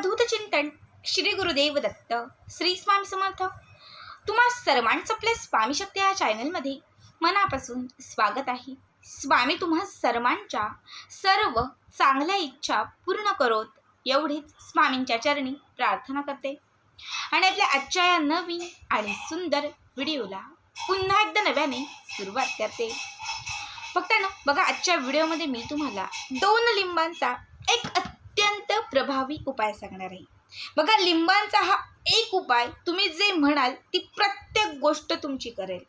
अवधूत चिंतन श्री गुरुदेव दत्त श्री स्वामी समर्थ. तुम्हा सर्वांचं आपल्या स्वामी शक्ती या चॅनलमध्ये मनापासून स्वागत आहे. स्वामी तुम्हा सर्वांच्या सर्व चांगल्या इच्छा पूर्ण करोत एवढीच स्वामींच्या चरणी प्रार्थना करते. आणि आपल्या आजच्या या नवीन आणि सुंदर व्हिडिओला पुन्हा एकदा नव्याने सुरुवात करते. फक्त ना बघा आजच्या व्हिडिओमध्ये मी तुम्हाला दोन लिंबांचा एक प्रभावी उपाय सांगणार आहे. बघा लिंबांचा हा एक उपाय तुम्ही जे म्हणाल ती प्रत्येक गोष्ट तुमची करेल.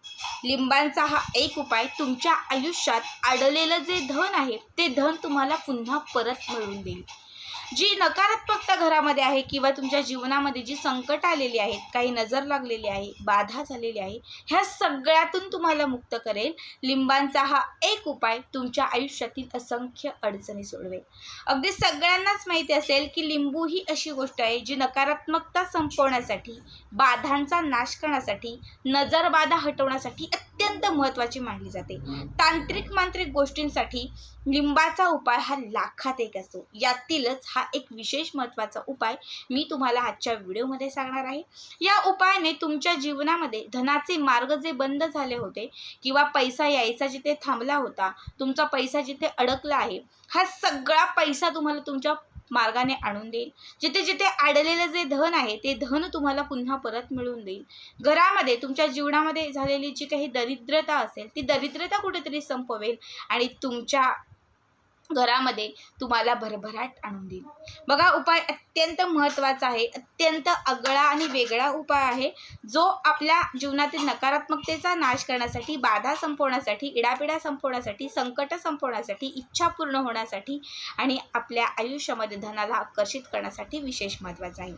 लिंबांचा हा एक उपाय तुमच्या आयुष्यात अडलेलं जे धन आहे ते धन तुम्हाला पुन्हा परत मिळवून देईल. जी नकारात्मकता घरामध्ये आहे किंवा तुमच्या जीवनामध्ये जी संकट आलेली आहेत काही नजर लागलेली आहे बाधा झालेली आहे ह्या सगळ्यातून तुम्हाला मुक्त करेल. लिंबांचा हा एक उपाय तुमच्या आयुष्यातील असंख्य अडचणी सोडवेल. अगदी सगळ्यांनाच माहिती असेल की लिंबू ही अशी गोष्ट आहे जी नकारात्मकता संपवण्यासाठी बाधांचा नाश करण्यासाठी नजरबाधा हटवण्यासाठी अत्यंत महत्त्वाची मानली जाते. तांत्रिक मांत्रिक गोष्टींसाठी लिंबाचा उपाय हा लाखात एक असतो. यातीलच हा एक विशेष महत्त्वाचा उपाय मी तुम्हाला आजच्या व्हिडिओमध्ये सांगणार आहे. या उपायाने तुमच्या जीवनामध्ये धनाचे मार्ग जे बंद झाले होते किंवा पैसा यायचा जिथे थांबला होता तुमचा पैसा जिथे अडकला आहे हा सगळा पैसा तुम्हाला तुमच्या मार्गाने आणून देईल. जिथे जिथे अडलेलं जे धन आहे ते धन तुम्हाला पुन्हा परत मिळवून देईल. घरामध्ये तुमच्या जीवनामध्ये झालेली जी काही दरिद्रता असेल ती दरिद्रता कुठेतरी संपवेल आणि तुमच्या घरामध्ये तुम्हाला भरभराट आणून देईल बघा उपाय अत्यंत महत्त्वाचा आहे. अत्यंत आगळा आणि वेगळा उपाय आहे. जो आपल्या जीवनातील नकारात्मकतेचा नाश करण्यासाठी बाधा संपवण्यासाठी इडापिडा संपवण्यासाठी संकट संपवण्यासाठी इच्छा पूर्ण होण्यासाठी आणि आपल्या आयुष्यामध्ये धनाला आकर्षित करण्यासाठी विशेष महत्त्वाचा आहे.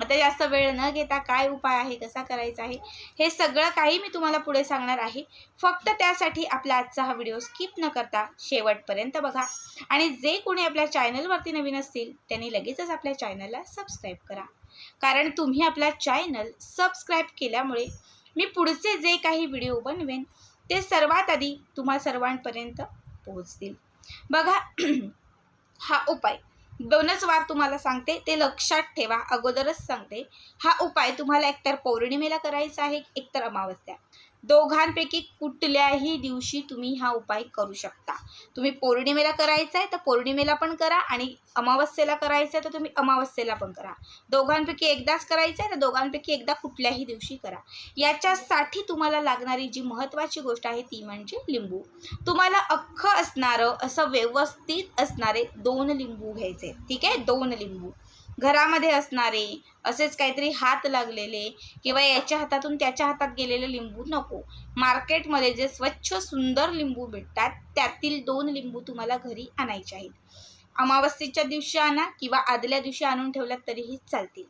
आता जास्त वेळ न घेता काय उपाय आहे कसा करायचा आहे हे सगळं काही मी तुम्हाला पुढे सांगणार आहे. फक्त त्यासाठी आपला आजचा हा व्हिडिओ स्किप न करता शेवटपर्यंत बघा. आणि जे कोणी आपल्या चॅनलवरती नवीन असतील त्यांनी लगेचच आपल्या चॅनलला सबस्क्राईब करा. कारण तुम्ही आपला चॅनल सबस्क्राईब केल्यामुळे मी पुढचे जे काही व्हिडिओ बनवेन ते सर्वात आधी तुम्हा सर्वांपर्यंत पोहोचतील. बघा हा उपाय. दोनच वार तुम्हाला सांगते ते लक्षात ठेवा. अगोदरच सांगते हा उपाय तुम्हाला एकतर पौर्णिमेला करायचा आहे एकतर अमावस्या. दोघांपैकी कुठल्याही दिवशी तुम्ही हा उपाय करू शकता. तुम्ही पौर्णिमेला करायचा आहे तर पौर्णिमेला पण करा आणि अमावस्येला करायचं आहे तर तुम्ही अमावस्येला पण करा. दोघांपैकी एकदाच करायचं आहे तर दोघांपैकी एकदा कुठल्याही दिवशी करा. याच्यासाठी तुम्हाला लागणारी जी महत्त्वाची गोष्ट आहे ती म्हणजे लिंबू. तुम्हाला अख्खं असणारं असं व्यवस्थित असणारे दोन लिंबू घ्यायचे. ठीक आहे? दोन लिंबू. घरामध्ये असणारे असेच काहीतरी हात लागलेले किंवा याच्या हातातून त्याच्या हातात गेलेले लिंबू नको. मार्केटमध्ये जे स्वच्छ सुंदर लिंबू भेटतात त्यातील दोन लिंबू तुम्हाला घरी आणायचे आहेत. अमावस्येच्या दिवशी आणा किंवा आदल्या दिवशी आणून ठेवल्यात तरीही चालतील.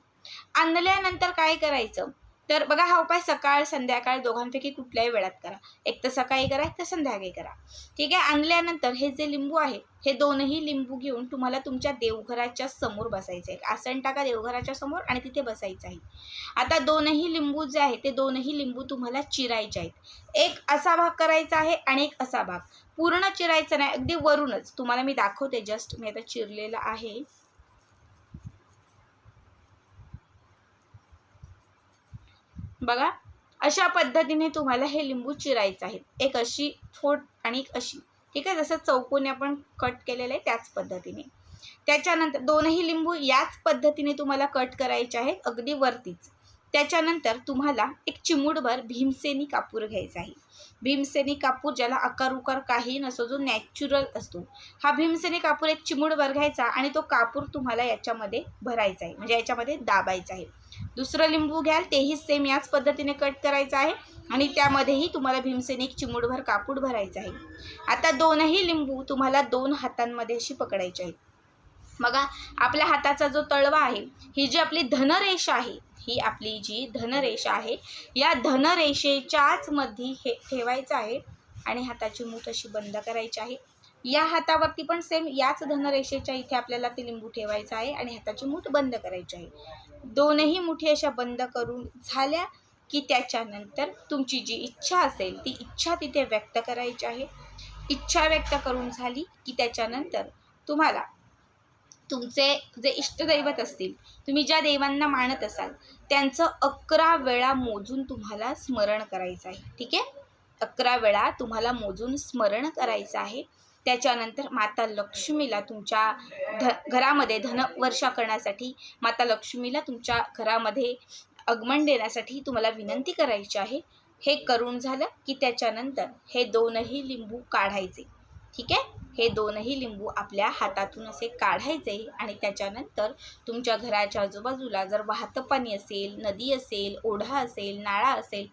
आणल्यानंतर काय करायचं? तर बघा हा उपाय सकाळ संध्याकाळ दोघांपैकी कुठल्याही वेळात करा. एक तर सकाळी करा एक तर संध्याकाळी करा. ठीक आहे? आणल्यानंतर हे जे लिंबू आहे हे दोनही लिंबू घेऊन तुम्हाला तुमच्या देवघराच्या समोर बसायचं आहे. आसन टाका देवघराच्या समोर आणि तिथे बसायचं आहे. आता दोनही लिंबू जे आहे ते दोनही लिंबू तुम्हाला चिरायचे आहेत. एक असा भाग करायचा आहे आणि एक असा भाग. पूर्ण चिरायचा नाही अगदी वरूनच. तुम्हाला मी दाखवते जस्ट मी आता चिरलेलं आहे. बघा अशा पद्धतीने तुम्हाला हे लिंबू चिरायचं आहे एक अशी फोड आणि एक अशी. ठीक आहे? जसं चौकोनी आपण कट केलेलं आहे त्याच पद्धतीने. त्याच्यानंतर दोनही लिंबू याच पद्धतीने तुम्हाला कट करायचे आहेत अगदी वरतीच. त्याच्यानंतर तुम्हाला एक चिमूटभर भीमसेनी कापूर घ्यायचा आहे. भीमसेनी कापूर ज्याला आकार उकार काही नसतो जो नॅचरल असतो. हा भीमसेनी कापूर एक चिमूटभर घ्यायचा आणि तो कापूर तुम्हाला याच्यामध्ये भरायचा आहे. म्हणजे याच्यामध्ये दाबायचा आहे. दुसरं लिंबू घ्याल तेही सेम याच पद्धतीने कट करायचं आहे. आणि त्यामध्येही तुम्हाला भीमसेने एक चिमूडभर कापूड भरायचं आहे. आता दोनही लिंबू तुम्हाला दोन हातांमध्ये अशी पकडायची आहेत. बघा आपल्या हाताचा जो तळवा आहे ही जी आपली धनरेषा आहे ही आपली जी धनरेषा आहे या धनरेषेच्याच मध्ये हे ठेवायचं आहे आणि हाताची मूठ अशी बंद करायची आहे. या हातावरती पण सेम याच धनरेषेच्या इथे आपल्याला ते लिंबू ठेवायचं आहे आणि हाताची मूठ बंद करायची आहे. दोनही मुठी अशा बंद करून झाल्या की त्याच्यानंतर तुमची जी इच्छा असेल ती इच्छा तिथे व्यक्त करायची आहे. इच्छा व्यक्त करून झाली की त्याच्यानंतर तुम्हाला तुमचे जे इष्टदैवत असतील तुम्ही ज्या देवांना मानत असाल त्यांचं अकरा वेळा मोजून तुम्हाला स्मरण करायचं आहे. ठीक आहे? अकरा वेळा तुम्हाला मोजून स्मरण करायचं आहे. त्याच्यानंतर माता लक्ष्मीला तुमच्या ध घरामध्ये धनवर्षा करण्यासाठी माता लक्ष्मीला तुमच्या घरामध्ये आगमन देण्यासाठी तुम्हाला विनंती करायची आहे. हे करून झालं की त्याच्यानंतर हे दोनही लिंबू काढायचे. ठीक आहे? हे दोनही लिंबू आपल्या हातातून असे काढायचे आणि त्याच्यानंतर तुमच्या घराच्या आजूबाजूला जर वाहतं पाणी असेल नदी असेल ओढा असेल नाळा असेल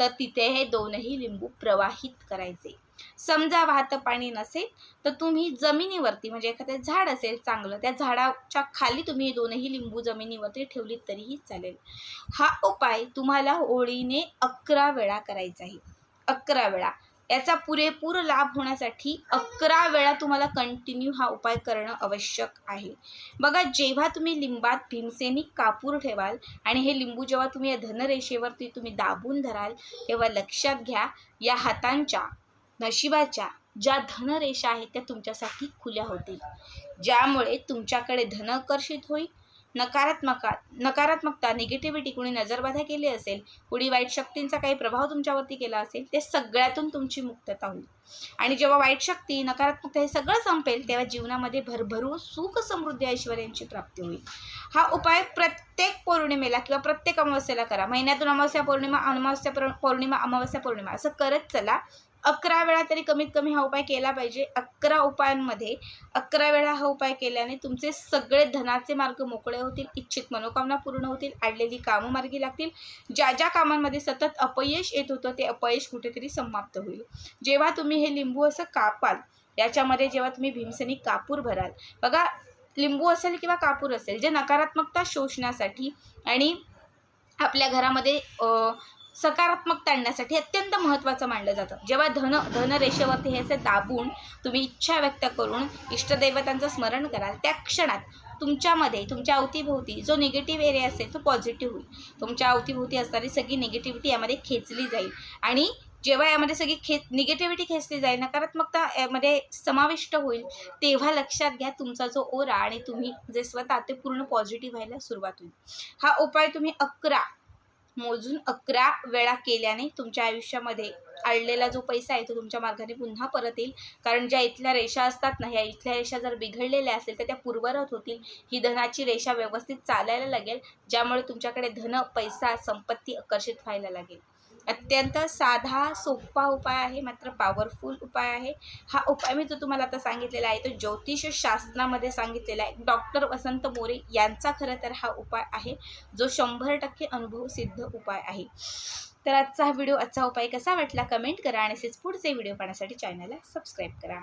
तर तिथे हे दोनही लिंबू प्रवाहित करायचे. समजा वाहतं पाणी नसेल तर तुम्ही जमिनीवरती म्हणजे एखादं झाड असेल चांगलं त्या झाडाच्या खाली तुम्ही हे दोनही लिंबू जमिनीवरती ठेवलीत तरीही चालेल. हा उपाय तुम्हाला ओळीने अकरा वेळा करायचा आहे. अकरा वेळा. याचा पुरेपूर लाभ होण्यासाठी अकरा वेळा तुम्हाला कंटिन्यू हा उपाय करणं आवश्यक आहे. बघा जेव्हा तुम्ही लिंबात भीमसेनी कापूर ठेवाल आणि हे लिंबू जेव्हा तुम्ही या धनरेषेवरती तुम्ही दाबून धराल तेव्हा लक्षात घ्या या हातांच्या नशिबाच्या ज्या धनरेषा आहेत त्या तुमच्यासाठी खुल्या होतील. ज्यामुळे तुमच्याकडे धन आकर्षित होईल नकारात्मक नकारात्मकता निगेटिव्हिटी कुणी नजरबाधा केली असेल कुणी वाईट शक्तींचा काही प्रभाव तुमच्यावरती केला असेल ते सगळ्यातून तुमची मुक्तता होईल. आणि जेव्हा वाईट शक्ती नकारात्मकता हे सगळं संपेल तेव्हा जीवनामध्ये भरभरून सुख समृद्धी ऐश्वर्यांची प्राप्ती होईल. हा उपाय प्रत्येक पौर्णिमेला किंवा प्रत्येक अमावस्येला करा. महिन्यातून अमावस्या पौर्णिमा अमावस्या पौर्णिमा अमावस्या पौर्णिमा असं करत चला. अकरा वेळा तरी कमीत कमी हा उपाय केला पाहिजे. अकरा उपायांमध्ये अकरा वेळा हा उपाय केल्याने तुमचे सगळे धनाचे मार्ग मोकळे होतील इच्छित मनोकामना पूर्ण होतील आडलेली कामं मार्गी लागतील. ज्या ज्या कामांमध्ये सतत अपयश येत होतं ते अपयश कुठेतरी समाप्त होईल. जेव्हा तुम्ही हे लिंबू असं कापाल याच्यामध्ये जेव्हा तुम्ही भीमसेनी कापूर भराल बघा लिंबू असेल किंवा कापूर असेल जे नकारात्मकता शोषण्यासाठी आणि आपल्या घरामध्ये सकारात्मक आणण्यासाठी अत्यंत महत्त्वाचं मानलं जातं. जेव्हा धन धनरेषेवरती हे असे दाबून तुम्ही इच्छा व्यक्त करून इष्टदैवतांचं स्मरण कराल त्या क्षणात तुमच्यामध्ये तुमच्या अवतीभोवती जो निगेटिव्ह एरिया असेल तो पॉझिटिव्ह होईल. तुमच्या अवतीभोवती असणारी सगळी निगेटिव्हिटी यामध्ये खेचली जाईल. आणि जेव्हा यामध्ये सगळी खे निगेटिव्हिटी खेचली जाईल नकारात्मकता यामध्ये समाविष्ट होईल तेव्हा लक्षात घ्या तुमचा जो ओरा आणि तुम्ही जे स्वतः ते पूर्ण पॉझिटिव्ह व्हायला सुरुवात होईल. हा उपाय तुम्ही अकरा मोजून अकरा वेळा केल्याने तुमच्या आयुष्यामध्ये अडलेला जो पैसा आहे तो तुमच्या मार्गाने पुन्हा परत येईल. कारण ज्या इथल्या रेषा असतात ना ह्या इथल्या रेषा जर बिघडलेल्या असेल तर त्या पूर्वरत होतील. ही धनाची रेषा व्यवस्थित चालायला लागेल ज्यामुळे तुमच्याकडे धन पैसा संपत्ती आकर्षित व्हायला लागेल. अत्यंत साधा सोपा उपाय आहे मात्र पॉवरफुल उपाय आहे. हा उपाय मी जो तुम्हाला आता सांगितलेला आहे तो ज्योतिषशास्त्रामध्ये सांगितलेला आहे. डॉक्टर वसंत मोरे यांचा खरं तर हा उपाय आहे जो शंभर टक्के अनुभवसिद्ध उपाय आहे. तर आजचा हा व्हिडिओ आजचा उपाय कसा वाटला? कमेंट करा आणि असेच पुढचे व्हिडिओ पाहण्यासाठी चॅनलला सबस्क्राईब करा.